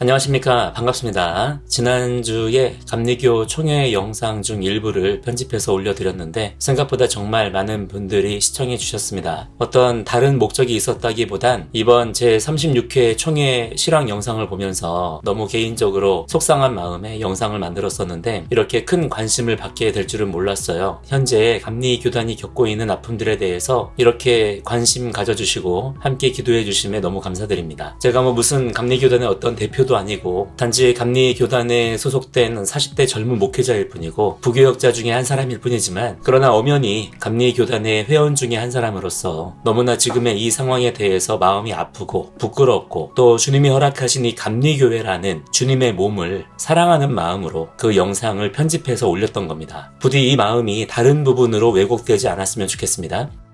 안녕하십니까. 반갑습니다. 지난주에 감리교 총회 영상 중 일부를 편집해서 올려드렸는데 생각보다 정말 많은 분들이 시청해 주셨습니다. 어떤 다른 목적이 있었다기보단 이번 제 36회 총회 실황 영상을 보면서 너무 개인적으로 속상한 마음에 영상을 만들었었는데 이렇게 큰 관심을 받게 될 줄은 몰랐어요. 현재 감리교단이 겪고 있는 아픔들에 대해서 이렇게 관심 가져주시고 함께 기도해 주심에 너무 감사드립니다. 제가 뭐 무슨 감리교단의 어떤 대표 도 아니고 단지 감리 교단에 소속된 40대 젊은 목회자일 뿐이고 부교역자 중에 한 사람일 뿐이지만 그러나 엄연히 감리 교단의 회원 중에 한 사람으로서 너무나 지금의 이 상황에 대해서 마음이 아프고 부끄럽고 또 주님이 허락하신 이 감리교회라는 주님의 몸을 사랑하는 마음으로 그 영상을 편집해서 올렸던 겁니다. 부디 이 마음이 다른 부분으로 왜곡되지 않았으면 좋겠습니다.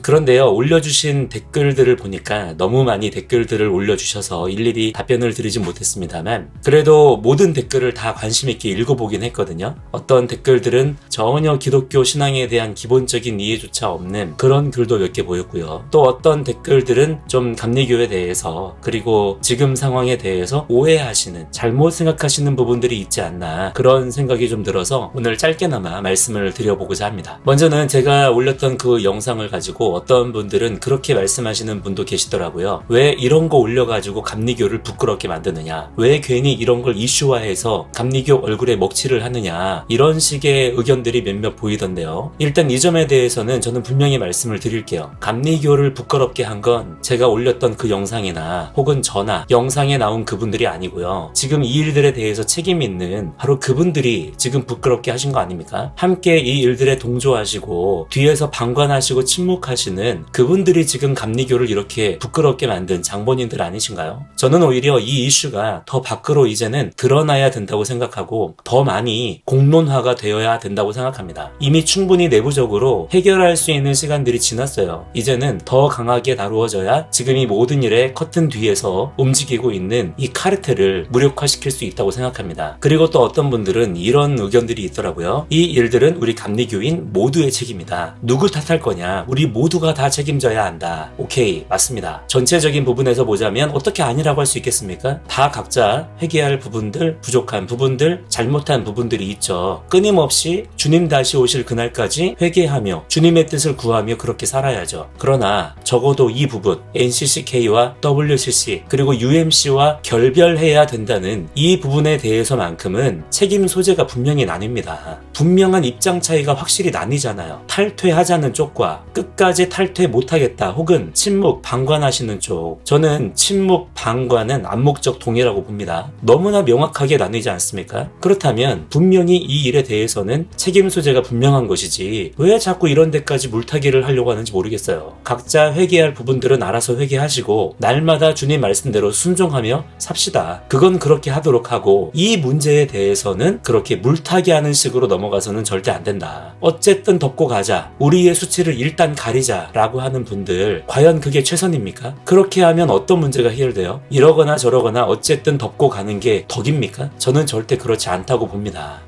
그런데요, 올려주신 댓글들을 보니까 너무 많이 댓글들을 올려주셔서 일일이 답변을 드리진 못했습니다만, 그래도 모든 댓글을 다 관심있게 읽어보긴 했거든요. 어떤 댓글들은 전혀 기독교 신앙에 대한 기본적인 이해조차 없는 그런 글도 몇 개 보였고요. 또 어떤 댓글들은 좀 감리교에 대해서, 그리고 지금 상황에 대해서 오해하시는, 잘못 생각하시는 부분들이 있지 않나, 그런 생각이 좀 들어서 오늘 짧게나마 말씀을 드려보고자 합니다. 먼저는 제가 올렸던 그 영상을 가지고 어떤 분들은 그렇게 말씀하시는 분도 계시더라고요. 왜 이런 거 올려가지고 감리교를 부끄럽게 만드느냐? 왜 괜히 이런 걸 이슈화해서 감리교 얼굴에 먹칠을 하느냐? 이런 식의 의견들이 몇몇 보이던데요. 일단 이 점에 대해서는 저는 분명히 말씀을 드릴게요. 감리교를 부끄럽게 한 건 제가 올렸던 그 영상이나 혹은 저나 영상에 나온 그분들이 아니고요. 지금 이 일들에 대해서 책임 있는 바로 그분들이 지금 부끄럽게 하신 거 아닙니까? 함께 이 일들에 동조하시고 뒤에서 방관하시고 침묵하시 는 그분들이 지금 감리교를 이렇게 부끄럽게 만든 장본인들 아니신가요? 저는 오히려 이 이슈가 더 밖으로 이제는 드러나야 된다고 생각하고 더 많이 공론화가 되어야 된다고 생각합니다. 이미 충분히 내부적으로 해결할 수 있는 시간들이 지났어요. 이제는 더 강하게 다루어져야 지금 이 모든 일에 커튼 뒤에서 움직이고 있는 이 카르텔을 무력화시킬 수 있다고 생각합니다. 그리고 또 어떤 분들은 이런 의견들이 있더라고요. 이 일들은 우리 감리교인 모두의 책임이다. 누구 탓할 거냐? 우리 모두 가 다 책임져야 한다. 오케이, 맞습니다. 전체적인 부분에서 보자면 어떻게 아니라고 할 수 있겠습니까? 다 각자 회개할 부분들, 부족한 부분들, 잘못한 부분들이 있죠. 끊임없이 주님 다시 오실 그날까지 회개하며 주님의 뜻을 구하며 그렇게 살아야죠. 그러나 적어도 이 부분, NCCK와 WCC, 그리고 UMC와 결별해야 된다는 이 부분에 대해서만큼은 책임 소재가 분명히 나뉩니다. 분명한 입장 차이가 확실히 나뉘잖아요. 탈퇴하자는 쪽과 끝까지 탈퇴 못하겠다 혹은 침묵 방관하시는 쪽. 저는 침묵 방관은 암묵적 동의라고 봅니다. 너무나 명확하게 나뉘지 않습니까? 그렇다면 분명히 이 일에 대해서는 책임 소재가 분명한 것이지 왜 자꾸 이런 데까지 물타기를 하려고 하는지 모르겠어요. 각자 회개할 부분들은 알아서 회개하시고 날마다 주님 말씀대로 순종하며 삽시다. 그건 그렇게 하도록 하고 이 문제에 대해서는 그렇게 물타기하는 식으로 넘어가서는 절대 안 된다. 어쨌든 덮고 가자. 우리의 수치를 일단 가 리자라고 하는 분들 과연 그게 최선입니까? 그렇게 하면 어떤 문제가 해결돼요? 이러거나 저러거나 어쨌든 덮고 가는 게 덕입니까? 저는 절대 그렇지 않다고 봅니다.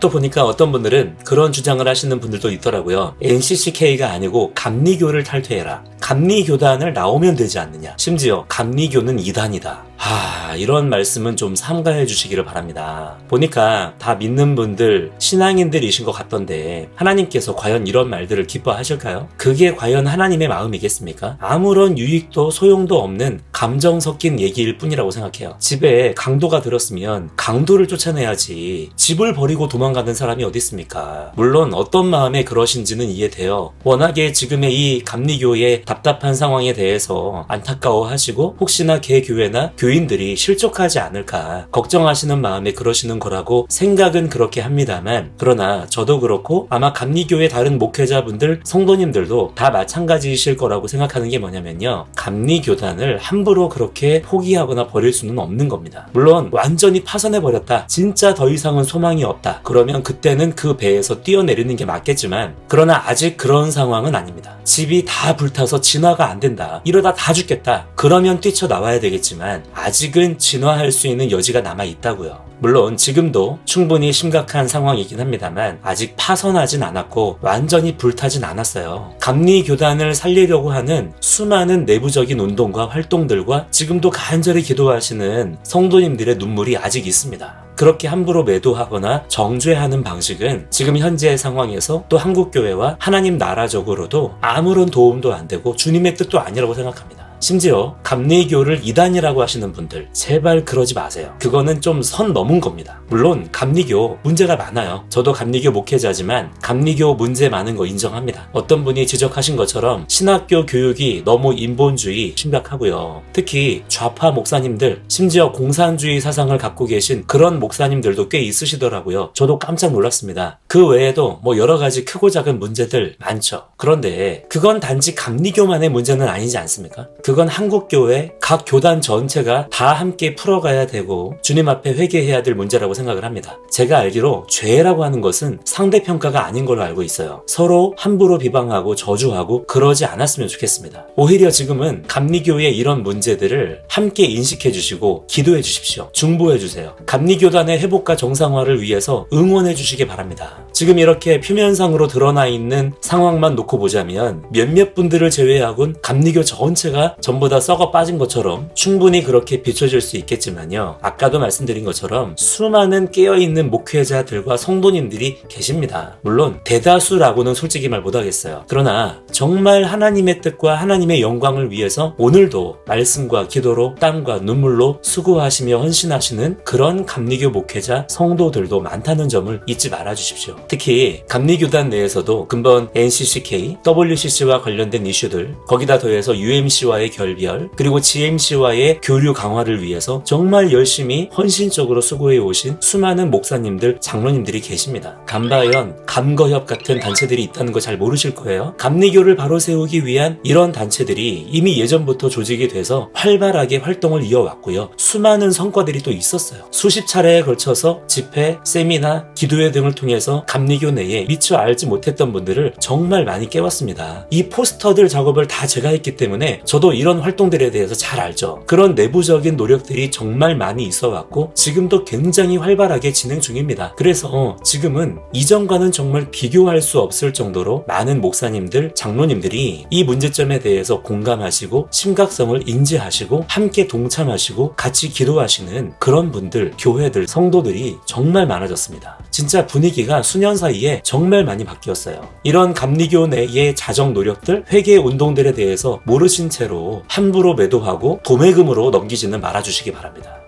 또 보니까 어떤 분들은 그런 주장을 하시는 분들도 있더라고요. NCCK가 아니고 감리교를 탈퇴해라. 감리교단을 나오면 되지 않느냐. 심지어 감리교는 이단이다. 하, 이런 말씀은 좀 삼가해 주시기를 바랍니다. 보니까 다 믿는 분들, 신앙인들이신 것 같던데, 하나님께서 과연 이런 말들을 기뻐하실까요? 그게 과연 하나님의 마음이겠습니까? 아무런 유익도 소용도 없는 감정 섞인 얘기일 뿐이라고 생각해요. 집에 강도가 들었으면 강도를 쫓아내야지, 집을 버리고 도망가는 사람이 어디 있습니까? 물론 어떤 마음에 그러신지는 이해돼요. 워낙에 지금의 이 감리교의 답답한 상황에 대해서 안타까워하시고, 혹시나 개교회나 교회 교인들이 실족하지 않을까 걱정하시는 마음에 그러시는 거라고 생각은 그렇게 합니다만 그러나 저도 그렇고 아마 감리교회 다른 목회자분들 성도님들도 다 마찬가지이실 거라고 생각하는 게 뭐냐면요. 감리교단을 함부로 그렇게 포기하거나 버릴 수는 없는 겁니다. 물론 완전히 파산해 버렸다. 진짜 더 이상은 소망이 없다. 그러면 그때는 그 배에서 뛰어내리는 게 맞겠지만 그러나 아직 그런 상황은 아닙니다. 집이 다 불타서 진화가 안 된다. 이러다 다 죽겠다. 그러면 뛰쳐나와야 되겠지만 아직 은 진화할 수 있는 여지가 남아 있다고요. 물론 지금도 충분히 심각한 상황이긴 합니다만 아직 파선하진 않았고 완전히 불타진 않았어요. 감리 교단을 살리려고 하는 수많은 내부적인 운동과 활동들과 지금도 간절히 기도하시는 성도님들의 눈물이 아직 있습니다. 그렇게 함부로 매도하거나 정죄하는 방식은 지금 현재의 상황에서 또 한국교회와 하나님 나라적으로도 아무런 도움도 안 되고 주님의 뜻도 아니라고 생각합니다. 심지어 감리교를 이단이라고 하시는 분들 제발 그러지 마세요. 그거는 좀 선 넘은 겁니다. 물론 감리교 문제가 많아요. 저도 감리교 목회자지만 감리교 문제 많은 거 인정합니다. 어떤 분이 지적하신 것처럼 신학교 교육이 너무 인본주의 심각하고요. 특히 좌파 목사님들 심지어 공산주의 사상을 갖고 계신 그런 목사님들도 꽤 있으시더라고요. 저도 깜짝 놀랐습니다. 그 외에도 뭐 여러 가지 크고 작은 문제들 많죠. 그런데 그건 단지 감리교만의 문제는 아니지 않습니까? 그건 한국교회 각 교단 전체가 다 함께 풀어가야 되고 주님 앞에 회개해야 될 문제라고 생각을 합니다. 제가 알기로 죄라고 하는 것은 상대평가가 아닌 걸로 알고 있어요. 서로 함부로 비방하고 저주하고 그러지 않았으면 좋겠습니다. 오히려 지금은 감리교의 이런 문제들을 함께 인식해 주시고 기도해 주십시오. 중보해 주세요. 감리교단의 회복과 정상화를 위해서 응원해 주시기 바랍니다. 지금 이렇게 표면상으로 드러나 있는 상황만 놓고 보자면 몇몇 분들을 제외하곤 감리교 전체가 전부 다 썩어 빠진 것처럼 충분히 그렇게 비춰질 수 있겠지만요. 아까도 말씀드린 것처럼 수많은 깨어있는 목회자들과 성도님들이 계십니다. 물론 대다수라고는 솔직히 말 못하겠어요. 그러나 정말 하나님의 뜻과 하나님의 영광을 위해서 오늘도 말씀과 기도로 땀과 눈물로 수고하시며 헌신하시는 그런 감리교 목회자 성도들도 많다는 점을 잊지 말아 주십시오. 특히 감리교단 내에서도 근본 NCCK, WCC와 관련된 이슈들, 거기다 더해서 UMC와 의 결별, 그리고 GMC와의 교류 강화를 위해서 정말 열심히 헌신적으로 수고해 오신 수많은 목사님들, 장로님들이 계십니다. 감바연, 감거협 같은 단체들이 있다는 거 잘 모르실 거예요. 감리교를 바로 세우기 위한 이런 단체들이 이미 예전부터 조직이 돼서 활발하게 활동을 이어왔고요. 수많은 성과들이 또 있었어요. 수십 차례에 걸쳐서 집회, 세미나, 기도회 등을 통해서 감리교 내에 미처 알지 못했던 분들을 정말 많이 깨웠습니다. 이 포스터들 작업을 다 제가 했기 때문에 저도 이런 활동들에 대해서 잘 알죠. 그런 내부적인 노력들이 정말 많이 있어 왔고 지금도 굉장히 활발하게 진행 중입니다. 그래서 지금은 이전과는 정말 비교할 수 없을 정도로 많은 목사님들, 장로님들이 이 문제점에 대해서 공감하시고 심각성을 인지하시고 함께 동참하시고 같이 기도하시는 그런 분들, 교회들, 성도들이 정말 많아졌습니다. 진짜 분위기가 수년 사이에 정말 많이 바뀌었어요. 이런 감리교 내의 자정 노력들, 회개 운동들에 대해서 모르신 채로 함부로 매도하고 도매금으로 넘기지는 말아주시기 바랍니다.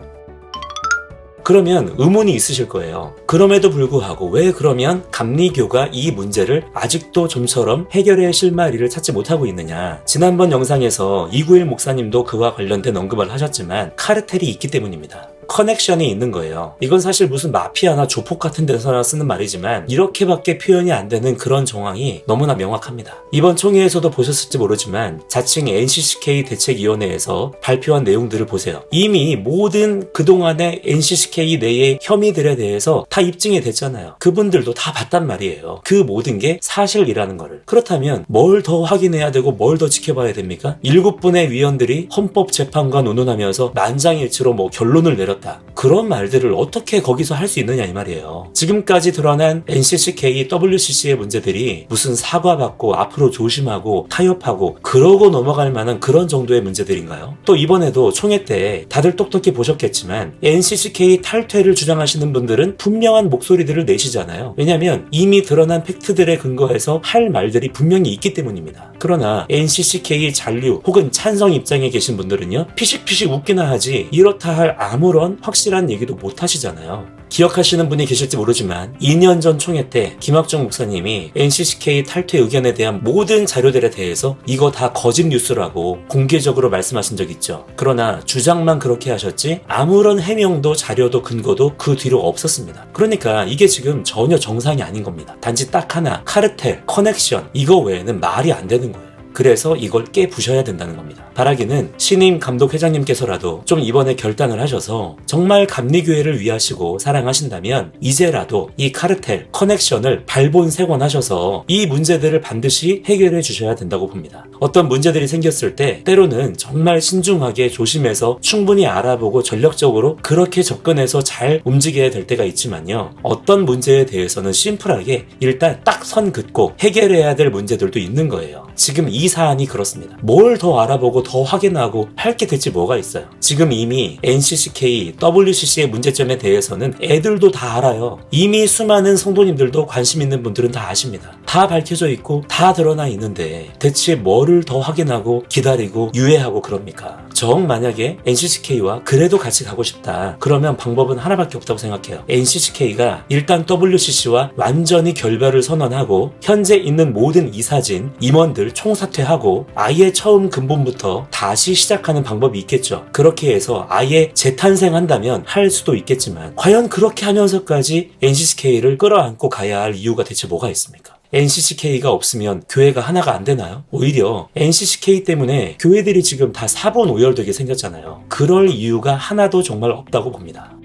그러면 의문이 있으실 거예요. 그럼에도 불구하고 왜 그러면 감리교가 이 문제를 아직도 좀처럼 해결의 실마리를 찾지 못하고 있느냐. 지난번 영상에서 이구일 목사님도 그와 관련된 언급을 하셨지만 카르텔이 있기 때문입니다. 커넥션이 있는 거예요. 이건 사실 무슨 마피아나 조폭 같은 데서나 쓰는 말이지만 이렇게밖에 표현이 안 되는 그런 정황이 너무나 명확합니다. 이번 총회에서도 보셨을지 모르지만 자칭 NCCK 대책위원회에서 발표한 내용들을 보세요. 이미 모든 그동안의 NCCK 내의 혐의들에 대해서 다 입증이 됐잖아요. 그분들도 다 봤단 말이에요. 그 모든 게 사실이라는 거를. 그렇다면 뭘 더 확인해야 되고 뭘 더 지켜봐야 됩니까? 일곱 분의 위원들이 헌법재판관 논논하면서 만장일치로 뭐 결론을 내렸다. 그런 말들을 어떻게 거기서 할 수 있느냐 이 말이에요. 지금까지 드러난 NCCK, WCC의 문제들이 무슨 사과받고 앞으로 조심하고 타협하고 그러고 넘어갈 만한 그런 정도의 문제들인가요? 또 이번에도 총회 때 다들 똑똑히 보셨겠지만 NCCK 탈퇴를 주장하시는 분들은 분명한 목소리들을 내시잖아요. 왜냐하면 이미 드러난 팩트들에 근거해서 할 말들이 분명히 있기 때문입니다. 그러나 NCCK 잔류 혹은 찬성 입장에 계신 분들은요 피식피식 웃기나 하지 이렇다 할 아무런 확실한 얘기도 못 하시잖아요. 기억하시는 분이 계실지 모르지만 2년 전 총회 때 김학정 목사님이 NCCK 탈퇴 의견에 대한 모든 자료들에 대해서 이거 다 거짓 뉴스라고 공개적으로 말씀하신 적 있죠. 그러나 주장만 그렇게 하셨지 아무런 해명도 자료도 근거도 그 뒤로 없었습니다. 그러니까 이게 지금 전혀 정상이 아닌 겁니다. 단지 딱 하나 카르텔, 커넥션 이거 외에는 말이 안 되는 거예요. 그래서 이걸 깨 부셔야 된다는 겁니다. 바라기는 신임 감독 회장님께서라도 좀 이번에 결단을 하셔서 정말 감리교회를 위하시고 사랑하신다면 이제라도 이 카르텔 커넥션을 발본색원하셔서 이 문제들을 반드시 해결해 주셔야 된다고 봅니다. 어떤 문제들이 생겼을 때 때로는 정말 신중하게 조심해서 충분히 알아보고 전력적으로 그렇게 접근해서 잘 움직여야 될 때가 있지만요. 어떤 문제에 대해서는 심플하게 일단 딱 선 긋고 해결해야 될 문제들도 있는 거예요. 지금 이 사안이 그렇습니다. 뭘 더 알아보고 더 확인하고 할 게 대체 뭐가 있어요? 지금 이미 NCCK, WCC의 문제점에 대해서는 애들도 다 알아요. 이미 수많은 성도님들도 관심 있는 분들은 다 아십니다. 다 밝혀져 있고 다 드러나 있는데 대체 뭐를 더 확인하고 기다리고 유예하고 그럽니까? 정 만약에 NCCK와 그래도 같이 가고 싶다. 그러면 방법은 하나밖에 없다고 생각해요. NCCK가 일단 WCC와 완전히 결별을 선언하고 현재 있는 모든 이사진, 임원들 총사 퇴하고 아예 처음 근본부터 다시 시작하는 방법이 있겠죠. 그렇게 해서 아예 재탄생한다면 할 수도 있겠지만 과연 그렇게 하면서까지 NCCK를 끌어안고 가야 할 이유가 대체 뭐가 있습니까? NCCK가 없으면 교회가 하나가 안 되나요? 오히려 NCCK 때문에 교회들이 지금 다 사본 오열되게 생겼잖아요. 그럴 이유가 하나도 정말 없다고 봅니다.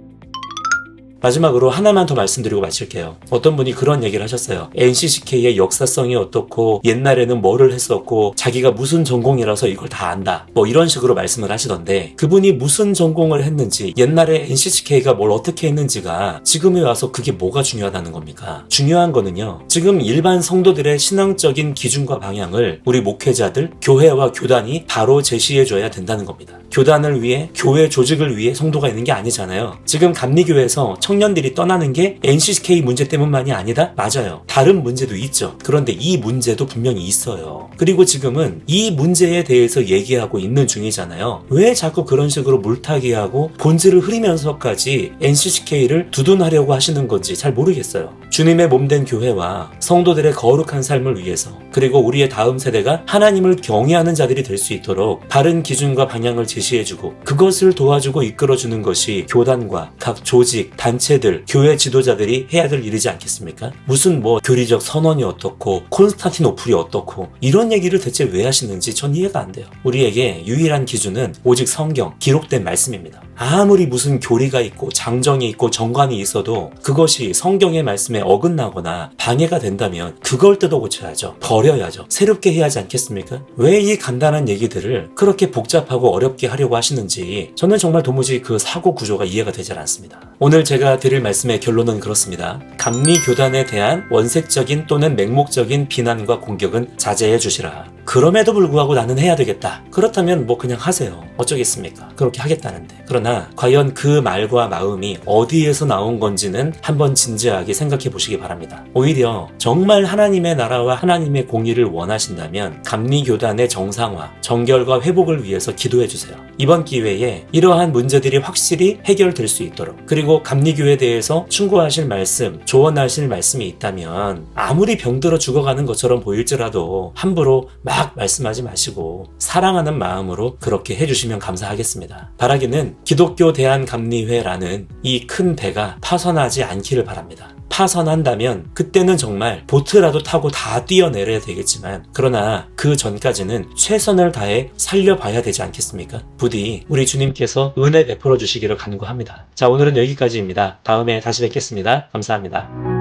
마지막으로 하나만 더 말씀드리고 마칠게요. 어떤 분이 그런 얘기를 하셨어요. NCCK의 역사성이 어떻고 옛날에는 뭐를 했었고 자기가 무슨 전공이라서 이걸 다 안다. 뭐 이런 식으로 말씀을 하시던데 그분이 무슨 전공을 했는지 옛날에 NCCK가 뭘 어떻게 했는지가 지금에 와서 그게 뭐가 중요하다는 겁니까? 중요한 거는요. 지금 일반 성도들의 신앙적인 기준과 방향을 우리 목회자들, 교회와 교단이 바로 제시해줘야 된다는 겁니다. 교단을 위해 교회 조직을 위해 성도가 있는 게 아니잖아요. 지금 감리교에서 청 년들이 떠나는 게 NCK 문제 때문만이 아니다? 맞아요. 다른 문제도 있죠. 그런데 이 문제도 분명히 있어요. 그리고 지금은 이 문제에 대해서 얘기하고 있는 중이잖아요. 왜 자꾸 그런 식으로 물타기 하고 본질을 흐리면서까지 NCK를 두둔하려고 하시는 건지 잘 모르겠어요. 주님의 몸된 교회와 성도들의 거룩한 삶을 위해서 그리고 우리의 다음 세대가 하나님을 경외하는 자들이 될 수 있도록 바른 기준과 방향을 제시해주고 그것을 도와주고 이끌어주는 것이 교단과 각 조직, 단체들, 교회 지도자들이 해야 될 일이지 않겠습니까? 무슨 뭐 교리적 선언이 어떻고 콘스탄티노플이 어떻고 이런 얘기를 대체 왜 하시는지 전 이해가 안 돼요. 우리에게 유일한 기준은 오직 성경, 기록된 말씀입니다. 아무리 무슨 교리가 있고 장정이 있고 정관이 있어도 그것이 성경의 말씀에 어긋나거나 방해가 된다면 그걸 뜯어 고쳐야죠. 버려야죠. 새롭게 해야 하지 않겠습니까? 왜 이 간단한 얘기들을 그렇게 복잡하고 어렵게 하려고 하시는지 저는 정말 도무지 그 사고 구조가 이해가 되지 않습니다. 오늘 제가 드릴 말씀의 결론은 그렇습니다. 감리 교단에 대한 원색적인 또는 맹목적인 비난과 공격은 자제해 주시라. 그럼에도 불구하고 나는 해야 되겠다. 그렇다면 뭐 그냥 하세요. 어쩌겠습니까? 그렇게 하겠다는데. 그러나 과연 그 말과 마음이 어디에서 나온 건지는 한번 진지하게 생각해 보시기 바랍니다. 오히려 정말 하나님의 나라와 하나님의 공의를 원하신다면 감리교단의 정상화, 정결과 회복을 위해서 기도해 주세요. 이번 기회에 이러한 문제들이 확실히 해결될 수 있도록 그리고 감리교에 대해서 충고하실 말씀, 조언하실 말씀이 있다면 아무리 병들어 죽어가는 것처럼 보일지라도 함부로 막 말씀하지 마시고 사랑하는 마음으로 그렇게 해주시면 감사하겠습니다. 바라기는 기독교 대한감리회라는 이 큰 배가 파선하지 않기를 바랍니다. 파선한다면 그때는 정말 보트라도 타고 다 뛰어내려야 되겠지만 그러나 그 전까지는 최선을 다해 살려봐야 되지 않겠습니까? 부디 우리 주님께서 은혜 베풀어 주시기를 간구합니다. 자 오늘은 여기까지입니다. 다음에 다시 뵙겠습니다. 감사합니다.